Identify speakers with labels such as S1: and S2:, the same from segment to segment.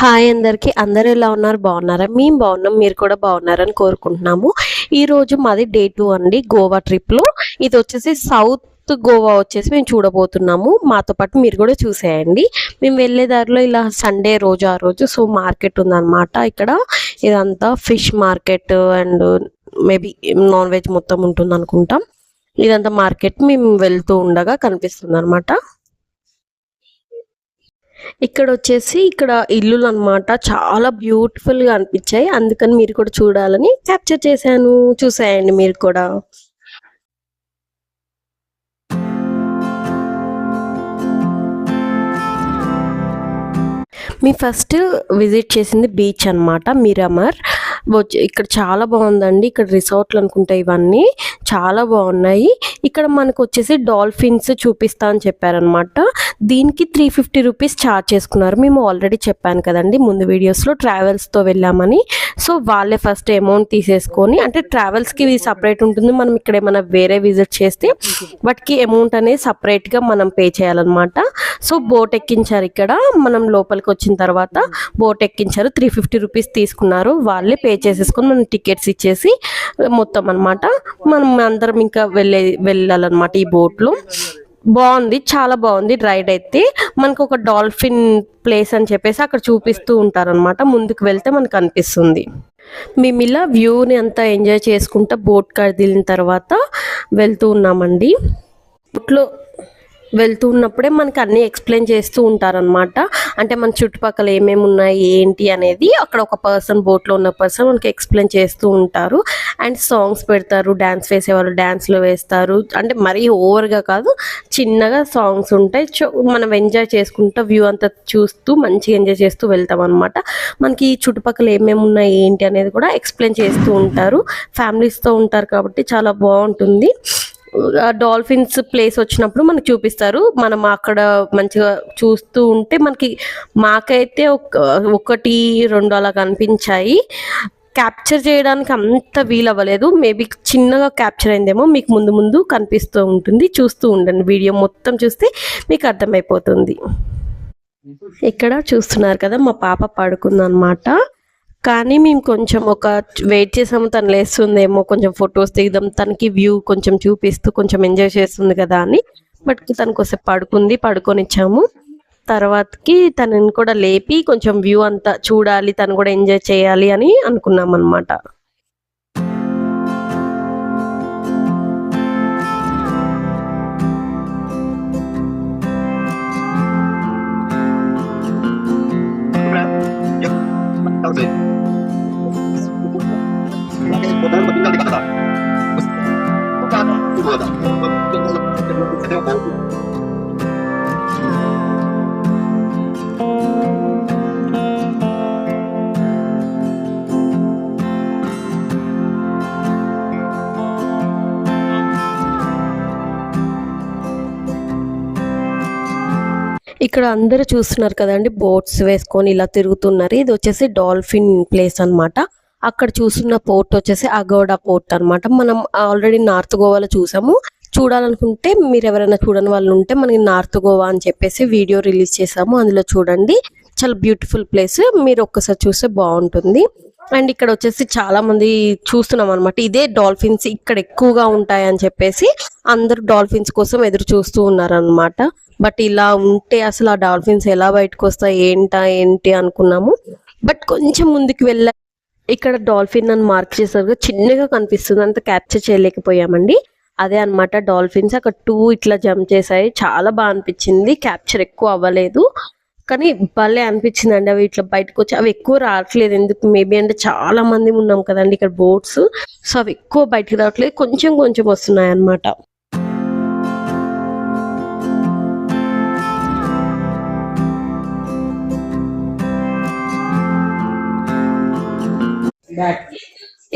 S1: Hi అందరికి. అందరు ఎలా ఉన్నారు? బాగున్నారా? మేము బాగున్నాం. మీరు కూడా బాగున్నారని కోరుకుంటున్నాము. ఈరోజు మాది డే టూ అండి గోవా ట్రిప్లో. ఇది వచ్చేసి సౌత్ గోవా వచ్చేసి మేము చూడబోతున్నాము. మాతో పాటు మీరు కూడా చూసేయండి. మేము వెళ్ళే దారిలో ఇలా సండే రోజు ఆ రోజు సో మార్కెట్ ఉందన్నమాట. ఇక్కడ ఇదంతా fish market and maybe non veg మొత్తం ఉంటుంది అనుకుంటాం ఇదంతా మార్కెట్ మేము వెళ్తూ ఉండగా కనిపిస్తుంది అనమాట ఇక్కడ వచ్చేసి ఇక్కడ ఇల్లులు అన్నమాట చాలా బ్యూటిఫుల్గా అనిపించాయి. అందుకని మీరు కూడా చూడాలని క్యాప్చర్ చేశాను. చూసేయండి మీరు కూడా. మీ ఫస్ట్ విజిట్ చేసింది బీచ్ అనమాట మిరమర్. ఇక్కడ చాలా బాగుందండి. ఇక్కడ రిసార్ట్లు అనుకుంటా ఇవన్నీ చాలా బాగున్నాయి. ఇక్కడ మనకు వచ్చేసి డాల్ఫిన్స్ చూపిస్తా అని చెప్పారనమాట దీనికి త్రీ ఫిఫ్టీ రూపీస్ ఛార్జ్ చేసుకున్నారు. మేము ఆల్రెడీ చెప్పాను కదండి ముందు వీడియోస్లో ట్రావెల్స్తో వెళ్ళామని. సో వాళ్ళే ఫస్ట్ అమౌంట్ తీసేసుకొని అంటే ట్రావెల్స్కి సపరేట్ ఉంటుంది. మనం ఇక్కడ ఏమైనా వేరే విజిట్ చేస్తే వాటికి అమౌంట్ అనేది సపరేట్గా మనం పే చేయాలన్నమాట. సో బోట్ ఎక్కించారు ఇక్కడ. మనం లోపలికి వచ్చిన తర్వాత బోట్ ఎక్కించారు. త్రీ ఫిఫ్టీ రూపీస్ తీసుకున్నారు. వాళ్ళే పే చేసేసుకొని మనం టికెట్స్ ఇచ్చేసి మొత్తం అనమాట మనం అందరం ఇంకా వెళ్ళే వెళ్ళాలన్నమాట ఈ బోట్లో బాగుంది చాలా బాగుంది రైడ్ అయితే మనకు ఒక డాల్ఫిన్ ప్లేస్ అని చెప్పేసి అక్కడ చూపిస్తూ ఉంటారనమాట ముందుకు వెళ్తే మనకు అనిపిస్తుంది. మేము ఇలా వ్యూని అంతా ఎంజాయ్ చేసుకుంటా బోట్ కదిలిన తర్వాత వెళ్తూ ఉన్నామండి. బోట్లో వెళ్తూ ఉన్నప్పుడే మనకి అన్నీ ఎక్స్ప్లెయిన్ చేస్తూ ఉంటారనమాట అంటే మన చుట్టుపక్కల ఏమేమి ఉన్నాయి ఏంటి అనేది అక్కడ ఒక పర్సన్ బోట్లో ఉన్న పర్సన్ మనకి ఎక్స్ప్లెయిన్ చేస్తూ ఉంటారు. అండ్ సాంగ్స్ పెడతారు డ్యాన్స్ వేసేవాళ్ళు డ్యాన్స్లో వేస్తారు. అంటే మరీ ఓవర్గా కాదు చిన్నగా సాంగ్స్ ఉంటాయి. చో మనం ఎంజాయ్ చేసుకుంటూ వ్యూ అంతా చూస్తూ మంచిగా ఎంజాయ్ చేస్తూ వెళ్తాం అనమాట మనకి చుట్టుపక్కల ఏమేమి ఉన్నాయి ఏంటి అనేది కూడా ఎక్స్ప్లెయిన్ చేస్తూ ఉంటారు. ఫ్యామిలీస్తో ఉంటారు కాబట్టి చాలా బాగుంటుంది. డాల్ఫిన్స్ ప్లేస్ వచ్చినప్పుడు మనకు చూపిస్తారు. మనం అక్కడ మంచిగా చూస్తూ ఉంటే మనకి మాకైతే ఒక ఒకటి రెండు అలా కనిపించాయి. క్యాప్చర్ చేయడానికి అంత వీలవ్వలేదు మేబీ చిన్నగా క్యాప్చర్ అయిందేమో మీకు ముందు ముందు కనిపిస్తూ ఉంటుంది. చూస్తూ ఉండండి. వీడియో మొత్తం చూస్తే మీకు అర్థమైపోతుంది. ఇక్కడ చూస్తున్నారు కదా మా పాప పడుకుందనమాట కానీ మేము కొంచెం ఒక వెయిట్ చేసాము తను లేస్తుందేమో కొంచెం ఫొటోస్ దిగుదాం తనకి వ్యూ కొంచెం చూపిస్తూ కొంచెం ఎంజాయ్ చేస్తుంది కదా అని. బట్ తను ఒకసేపు పడుకుంది పడుకొనిచ్చాము. తర్వాతకి తనని కూడా లేపి కొంచెం వ్యూ అంతా చూడాలి తను కూడా ఎంజాయ్ చేయాలి అని అనుకున్నాం అనమాట
S2: Bukan tinggal di kata. Bukan. Itu ada.
S1: ఇక్కడ అందరూ చూస్తున్నారు కదండి బోట్స్ వేసుకొని ఇలా తిరుగుతున్నారు ఇది వచ్చేసి డాల్ఫిన్ ప్లేస్ అన్నమాట అక్కడ చూస్తున్న పోర్ట్ వచ్చేసి అగౌడ పోర్ట్ అనమాట మనం ఆల్రెడీ నార్త్ గోవాలో చూసాము. చూడాలనుకుంటే మీరు ఎవరైనా చూడని వాళ్ళు ఉంటే మనకి నార్త్ గోవా అని చెప్పేసి వీడియో రిలీజ్ చేసాము. అందులో చూడండి. చాలా బ్యూటిఫుల్ ప్లేస్. మీరు ఒక్కసారి చూస్తే బాగుంటుంది. అండ్ ఇక్కడ వచ్చేసి చాలా మంది చూస్తున్నాం అనమాట ఇదే డాల్ఫిన్స్ ఇక్కడ ఎక్కువగా ఉంటాయని చెప్పేసి అందరూ డాల్ఫిన్స్ కోసం ఎదురు చూస్తూ ఉన్నారనమాట బట్ ఇలా ఉంటే అసలు ఆ డాల్ఫిన్స్ ఎలా బయటకు వస్తాయి? ఏంటా? ఏంటి అనుకున్నాము. బట్ కొంచెం ముందుకు వెళ్ళా ఇక్కడ డాల్ఫిన్ అని మార్క్ చేసారు చిన్నగా కనిపిస్తుంది. అంత క్యాప్చర్ చేయలేకపోయామండి. అదే అన్నమాట డాల్ఫిన్స్ అక్కడ టూ ఇట్లా జంప్ చేసాయి చాలా బాగా అనిపించింది. క్యాప్చర్ ఎక్కువ అవ్వలేదు. కానీ భలే అనిపించింది అండి అవి ఇట్లా బయటకు వచ్చి. అవి ఎక్కువ రావట్లేదు. ఎందుకు? మేబీ అంటే చాలా మంది ఉన్నాం కదండి ఇక్కడ బోట్స్ సో అవి ఎక్కువ బయటకు రావట్లేదు. కొంచెం కొంచెం వస్తున్నాయి అన్నమాట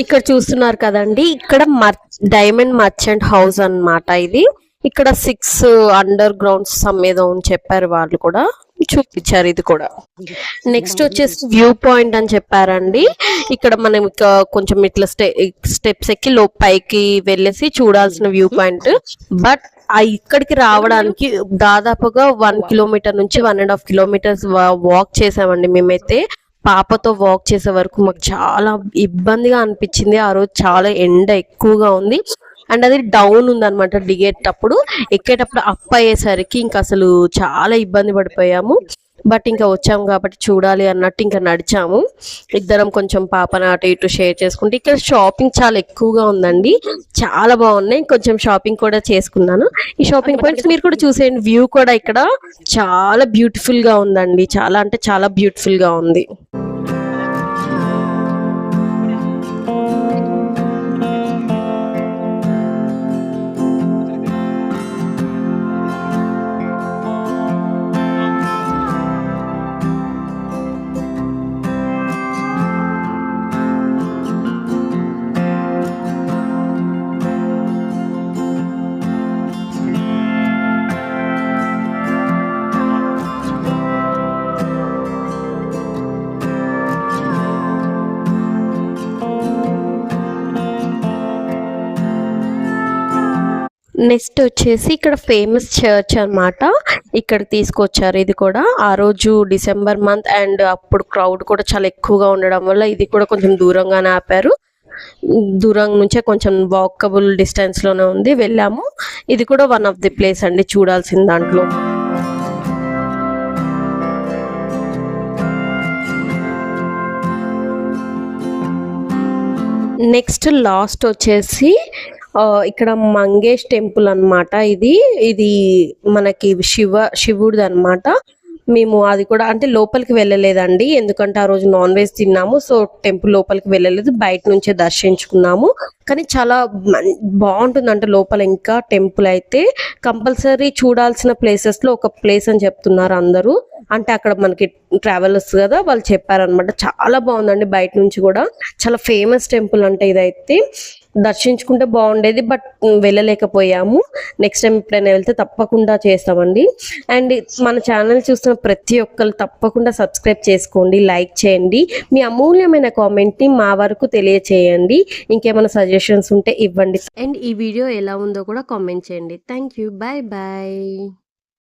S1: ఇక్కడ చూస్తున్నారు కదండి ఇక్కడ మర్ డైమండ్ మర్చెంట్ హౌస్ అన్నమాట ఇది. ఇక్కడ సిక్స్ అండర్ గ్రౌండ్ సమ్ ఏదో అని చెప్పారు వాళ్ళు కూడా చూపించారు ఇది కూడా. నెక్స్ట్ వచ్చేసి వ్యూ పాయింట్ అని చెప్పారండి. ఇక్కడ మనం కొంచెం ఇట్లా స్టెప్స్ ఎక్కి లో పైకి వెళ్ళేసి చూడాల్సిన వ్యూ పాయింట్. బట్ ఆ ఇక్కడికి రావడానికి దాదాపుగా వన్ కిలోమీటర్ నుంచి one and half kilometres walk చేసామండి మేమైతే. పాపతో వాక్ చేసే వరకు మాకు చాలా ఇబ్బందిగా అనిపించింది. ఆ రోజు చాలా ఎండ ఎక్కువగా ఉంది. అండ్ అది డౌన్ ఉందనమాట దిగేటప్పుడు. ఎక్కేటప్పుడు అప్ అయ్యేసరికి ఇంకా అసలు చాలా ఇబ్బంది పడిపోయాము. బట్ ఇంకా వచ్చాము కాబట్టి చూడాలి అన్నట్టు ఇంకా నడిచాము. ఇద్దరం కొంచెం పాపన అటు ఇటు షేర్ చేసుకుంటే ఇక్కడ షాపింగ్ చాలా ఎక్కువగా ఉందండి. చాలా బాగున్నాయి. కొంచెం షాపింగ్ కూడా చేసుకున్నాను. ఈ షాపింగ్ పాయింట్స్ మీరు కూడా చూసేయండి. వ్యూ కూడా ఇక్కడ చాలా బ్యూటిఫుల్గా ఉందండి. చాలా అంటే చాలా బ్యూటిఫుల్గా ఉంది. నెక్స్ట్ వచ్చేసి ఇక్కడ ఫేమస్ చర్చ్ అనమాట ఇక్కడ తీసుకొచ్చారు ఇది కూడా. ఆ రోజు డిసెంబర్ మంత్ అండ్ అప్పుడు క్రౌడ్ కూడా చాలా ఎక్కువగా ఉండడం వల్ల ఇది కూడా కొంచెం దూరంగానే ఆపారు. దూరం నుంచే కొంచెం వాకబుల్ డిస్టెన్స్లోనే ఉంది. వెళ్ళాము. ఇది కూడా వన్ ఆఫ్ ది ప్లేస్ అండి. చూడాల్సిన దాంట్లో. నెక్స్ట్ లాస్ట్ వచ్చేసి ఇక్కడ మంగేష్ టెంపుల్ అన్నమాట ఇది. ఇది మనకి శివ శివుడిది అనమాట మేము అది కూడా అంటే లోపలికి వెళ్ళలేదండి. ఎందుకంటే ఆ రోజు నాన్ వెజ్ తిన్నాము. సో టెంపుల్ లోపలికి వెళ్ళలేదు. బయట నుంచే దర్శించుకున్నాము. కానీ చాలా బాగుంటుంది అంటే లోపల ఇంకా టెంపుల్ అయితే. కంపల్సరీ చూడాల్సిన ప్లేసెస్లో ఒక ప్లేస్ అని చెప్తున్నారు అందరూ. అంటే అక్కడ మనకి ట్రావెలర్స్ కదా వాళ్ళు చెప్పారనమాట చాలా బాగుందండి బయట నుంచి కూడా. చాలా ఫేమస్ టెంపుల్ అంటే ఇదైతే. దర్శించుకుంటే బాగుండేది బట్ వెళ్ళలేకపోయాము. నెక్స్ట్ టైం ఎప్పుడైనా వెళ్తే తప్పకుండా చేస్తామండి. అండ్ మన ఛానల్ చూస్తున్న ప్రతి ఒక్కరు తప్పకుండా సబ్స్క్రైబ్ చేసుకోండి లైక్ చేయండి. మీ అమూల్యమైన కామెంట్ని మా వరకు తెలియచేయండి. ఇంకేమైనా సజెషన్స్ ఉంటే ఇవ్వండి. అండ్ ఈ వీడియో ఎలా ఉందో కూడా కామెంట్ చేయండి. Thank you bye bye